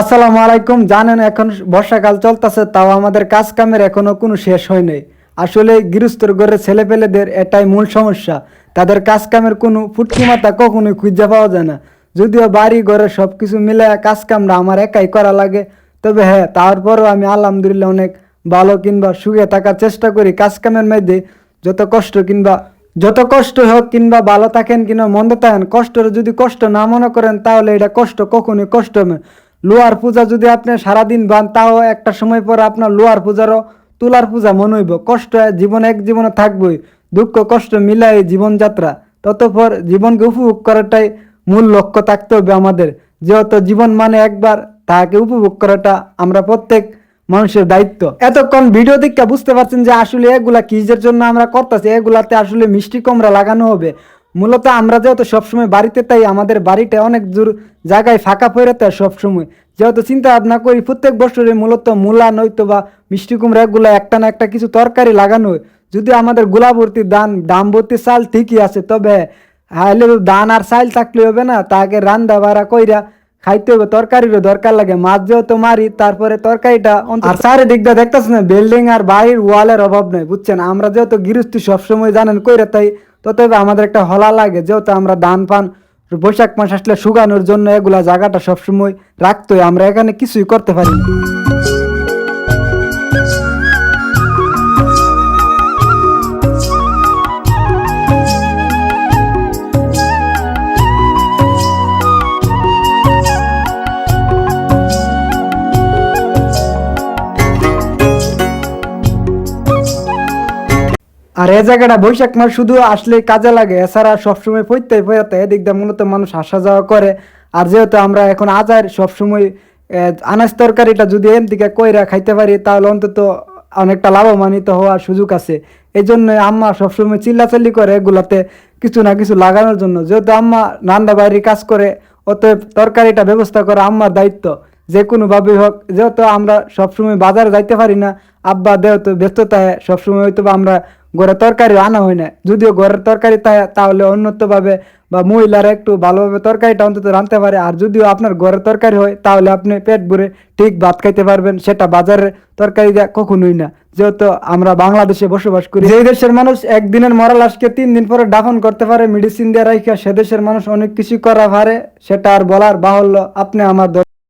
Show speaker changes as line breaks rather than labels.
আসসালামু আলাইকুম। জানেন, এখন বর্ষাকাল চলতেছে, তাও আমাদের কাজ কামের এখনও কোনো শেষ হয় নাই। আসলে গৃহস্থর ঘরের ছেলেপেলেদের এটাই মূল সমস্যা। তাদের কাজ কামের কোনো ফুটকি মাথা কখনোই খুঁজে পাওয়া যায় না। যদিও বাড়ি, ঘরে সব কিছু মিলে কাজ কামটা আমার একাই করা লাগে, তবে হ্যাঁ তারপরও আমি আলহামদুলিল্লাহ অনেক ভালো কিংবা সুখে থাকার চেষ্টা করি কাজ কামের মধ্যে। যত কষ্ট কিংবা, যত কষ্ট হোক কিংবা ভালো থাকেন কিংবা মন্দ থাকেন, কষ্টর যদি কষ্ট না মনে করেন, তাহলে এটা কষ্ট কখনোই কষ্ট না। লোহার পূজা যদি আপনি সারাদিন বান, তাও একটা সময় পরে আপনার লোহার পূজারও তুলার পূজা মনে হইব। কষ্ট জীবন এক জীবনে থাকবই। দুঃখ, কষ্ট মিলাই জীবনযাত্রা। ততপর জীবনকে উপভোগ করাটাই মূল লক্ষ্য থাকতে হবে আমাদের। যেহেতু জীবন মানে একবার, তাকে উপভোগ করাটা আমরা প্রত্যেক মানুষের দায়িত্ব। এতক্ষণ ভিডিও দিকটা বুঝতে পারছেন যে আসলে এগুলা কিসের জন্য আমরা করতেছি? এগুলাতে আসলে মিষ্টি কমরা লাগানো হবে। মূলত আমরা যেহেতু সবসময় বাড়িতে, তাই আমাদের বাড়িটা অনেক দূর জায়গায় ফাঁকা পড়ে থাকে সবসময়। যেহেতু চিন্তা ভাবনা করি প্রত্যেক বছরে মূলত মূলা নয়তো বা মিষ্টি কুমড়া এগুলো একটা না একটা কিছু তরকারি লাগানো হয়। যদি আমাদের গোলা ভর্তি দান দাম ভর্তি চাল ঠিকই আছে, তবে হাইলে দান আর চাল থাকলে হবে না তাকে রান্দা বাড়া কইরা খাইতে হবে, তরকারিরও দরকার লাগে। মাছ যেহেতু মারি, তারপরে তরকারিটা আর চারিদিকটা দেখতেছ না বিল্ডিং আর বাড়ির ওয়ালের অভাব নেই, বুঝছেন? আমরা যেহেতু গৃহস্থী সবসময় জানেন কইরা, তাই ততবে আমাদের একটা হলা লাগে, যেহেতু আমরা ধান পান, বৈশাখ মাস আসলে শুকানোর জন্য এগুলা জায়গাটা সবসময় রাখতোই, আমরা এখানে কিছুই করতে পারি না। আর এই জায়গাটা বৈশাখ মাস শুধু আসলে কাজে লাগে, এছাড়া সবসময় পড়তে পড়তে এদিক দিয়ে মূলত মানুষ আসা যাওয়া করে। আর যেহেতু আমরা এখন আজার, সবসময় আনাজ তরকারিটা যদি এম থেকে কইরা খাইতে পারি, তাহলে অন্তত অনেকটা লাভবান্বিত হওয়ার সুযোগ আছে। এই জন্য আম্মা সবসময় চিল্লাচিল্লি করে এগুলাতে কিছু না কিছু লাগানোর জন্য। যেহেতু আম্মা রান্না বাইরে কাজ করে, অতএব তরকারিটা ব্যবস্থা করা আম্মার দায়িত্ব। যে কোনোভাবে হোক, যেহেতু আমরা সবসময় বাজারে যাইতে পারি না, আব্বা যেহেতু ব্যস্ততায় সবসময় হয়তো আমরা ঘরে তরকারি আনা হয় না যদিও ঘরের তরকারি তাহলে অন্যতভাবে বা মহিলারা একটু ভালোভাবে তরকারিটা অন্তত রাঁধতে পারে। আর যদিও আপনার ঘরের তরকারি হয়, তাহলে আপনি পেট ভরে ঠিক ভাত খাইতে পারবেন। সেটা বাজারের তরকারি কখনোই না। যেহেতু আমরা বাংলাদেশে বসবাস করি যে দেশের মানুষ একদিনের মরা লাশকে তিন দিন পরে দাফন করতে পারে মেডিসিন দিয়ে রাখা সে দেশের মানুষ অনেক কিছু করা পারে, সেটা আর বলার বাহুল্য আপনি আমার